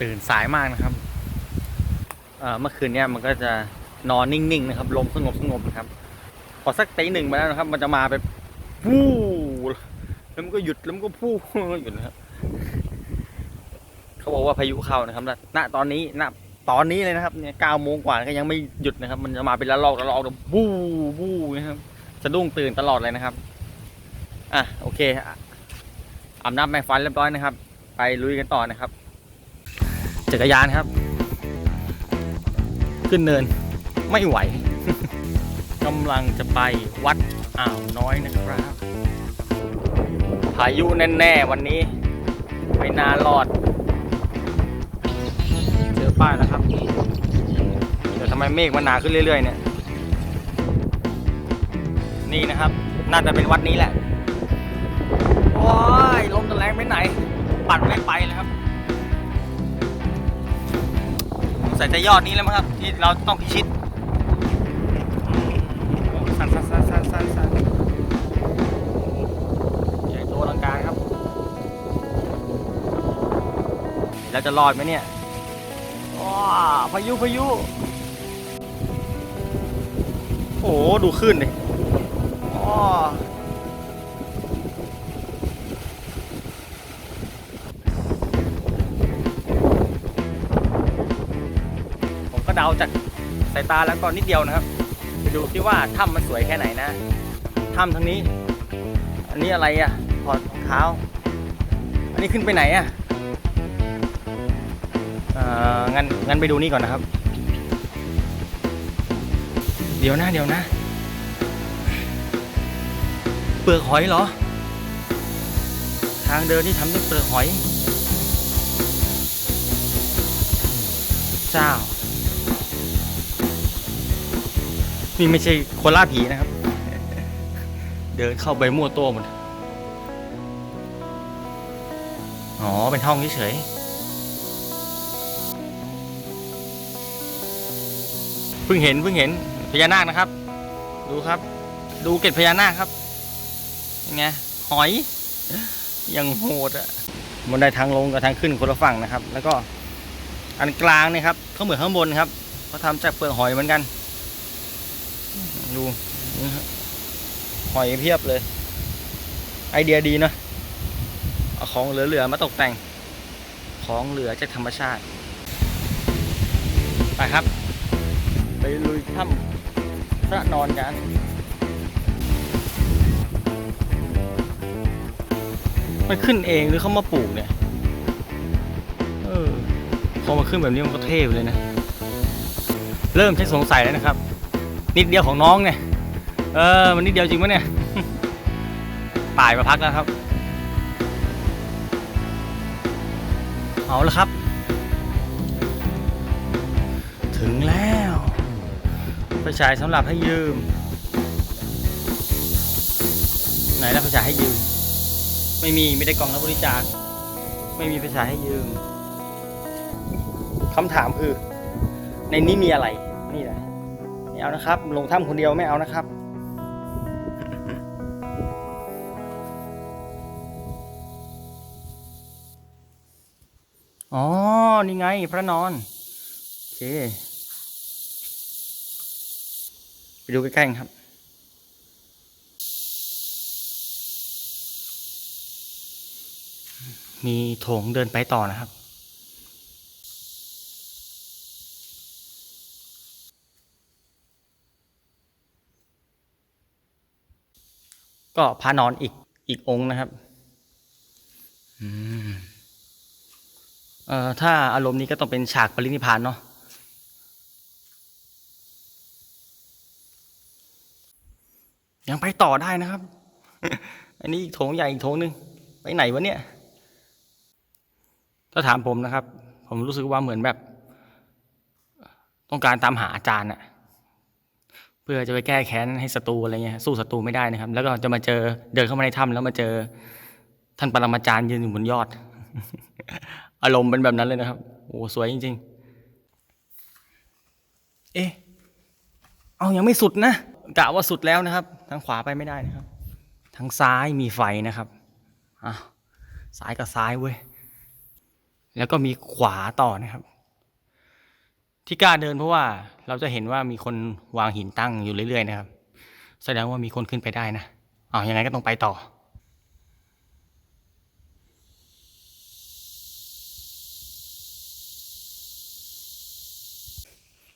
ตื่นสายมากนะครับเอ่อเมื่อคืนเนี้ยมันก็จะนอนนิ่งๆนะครับลมสงบสงบนะครับ พอสักตีหนึ่งมาแล้วนะครับ มันจะมาแบบฟู่แล้วมันก็หยุดแล้วมันก็ฟู่หยุดนะครับเขาบอกว่าพายุเข้านะครับณตอนนี้ณตอนนี้เลยนะครับเนี่ยเก้าโมงกว่าก็ยังไม่หยุดนะครับ มันจะมาเป็นละลอกละลอกแบบบู้บู้นะครับสะดุ้งตื่นตลอดเลยนะครับอะโอเคอะอาบน้ำแปรงฟันเรียบร้อยนะครับ ไปลุยกันต่อนะครับ จักรยานครับ ขึ้นเนินไม่ไหวกำลังจะไปวัดอ่าวน้อยนะครับ พายุแน่ๆวันนี้ ไม่น่ารอด เจอป้ายแล้วครับแต่ทำไมเมฆมันหนาขึ้นเรื่อย ๆ เนี่ย นี่นะครับ น่าจะเป็นวัดนี้แหละ โอ้ยลมตะแรงไปไหน ปัดไม่ไปเลยครับ ใส่จะยอดนี้แล้วมั้งครับ ที่เราต้องพิชิตโอ้สั่นสั่นสั่นสั่นสั่นสั่นใหญ่โตอลังการครับแล้วจะรอดไหมเนี่ยว้าพายุพายุ โอ้โหดูขึ้นดิอ้อ เดาจากสายตาแล้วก็นิดเดียวนะครับไปดูที่ว่าถ้ำมันสวยแค่ไหนนะถ้ำทางนี้ อันนี้อะไรอะถอดรองเท้า อันนี้ขึ้นไปไหนอะเอ่องั้นงั้นไปดูนี่ก่อนนะครับ เดี๋ยวนะเดี๋ยวนะ เปลือกหอยเหรอ ทางเดินที่ทำด้วยเปลือกหอย เจ้า นี่ไม่ใช่คนล่าผีนะครับ เดินเข้าไปมั่วตัวหมด อ๋อ เป็นห้องเฉยเพิ่งเห็นเพิ่งเห็นพญานาคนะครับ ดูครับ ดูเกล็ดพญานาคครับยังไงหอยยังโหดอะมันได้ทางลงกับทางขึ้นคนละฝั่งนะครับ แล้วก็อันกลางเนี่ยครับเขาเหมือนข้างบนครับเขาทำจากเปลือกหอยเหมือนกัน ดูนี่ฮะหอยเพียบเลย ไอเดียดีเนอะเอาของเหลือๆมาตกแต่ง ของเหลือจากธรรมชาติ ไปครับ ไปลุยถ้ำพระนอนกันมันขึ้นเองหรือเขามาปลูกเนี่ย เออ พอมาขึ้นแบบนี้มันก็เท่เลยนะ เริ่มใช้สงสัยแล้วนะครับ นิดเดียวของน้องเนี่ย เออ มันนิดเดียวจริงปะเนี่ย ป่ายมาพักแล้วครับ เอาละครับ ถึงแล้วไฟฉายสำหรับให้ยืม ไหนแล้วไฟฉายให้ยืม ไม่มีไม่ได้กล่องรับบริจาค ไม่มีไฟฉายให้ยืมคำถามคือ ในนี้มีอะไร นี่แหละ ไม่เอานะครับ ลงถ้ำคนเดียวไม่เอานะครับอ๋อ นี่ไงพระนอน โอเค ไปดูใกล้ๆครับ มีโถงเดินไปต่อนะครับ ก็พระนอนอีกอีกองค์นะครับอืมเอ่อถ้าอารมณ์นี้ก็ต้องเป็นฉากปรินิพพานเนาะยังไปต่อได้นะครับ อันนี้อีกโถงใหญ่อีกโถงหนึ่งไปไหนวะเนี่ย ถ้าถามผมนะครับ ผมรู้สึกว่าเหมือนแบบ ต้องการตามหาอาจารย์อะ เพื่อจะไปแก้แค้นให้ศัตรูอะไรเงี้ยสู้ศัตรูไม่ได้นะครับ แล้วก็จะมาเจอเดินเข้ามาในถ้ำแล้วมาเจอ ท่านปรมาจารย์ยืนอยู่บนยอด อารมณ์เป็นแบบนั้นเลยนะครับโอ้สวยจริง ๆ เอ๊ะเอายังไม่สุดนะกะว่าสุดแล้วนะครับ ทางขวาไปไม่ได้นะครับ ทางซ้ายมีไฟนะครับอ้าวซ้ายกับซ้ายเว้ยแล้วก็มีขวาต่อนะครับ ที่กล้าเดินเพราะว่าเราจะเห็นว่ามีคนวางหินตั้งอยู่เรื่อยๆนะครับ แสดงว่ามีคนขึ้นไปได้นะอ้าวยังไงก็ต้องไปต่อ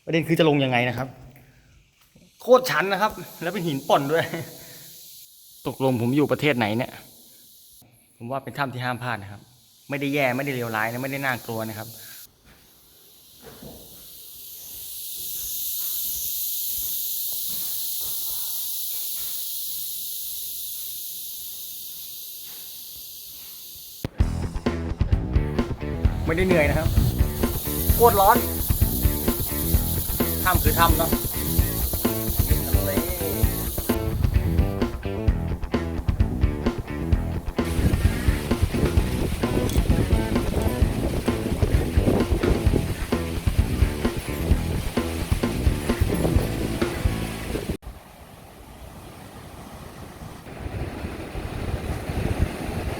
ประเด็นคือจะลงยังไงนะครับ โคตรชันนะครับ แล้วเป็นหินป่นด้วย ตกลงผมอยู่ประเทศไหนเนี่ย ผมว่าเป็นถ้ำที่ห้ามพลาดนะครับ ไม่ได้แย่ไม่ได้เลวร้ายนะไม่ได้น่ากลัวนะครับ ไม่ได้เหนื่อยนะครับโคตรร้อนถ้ำคือถ้ำเนาะ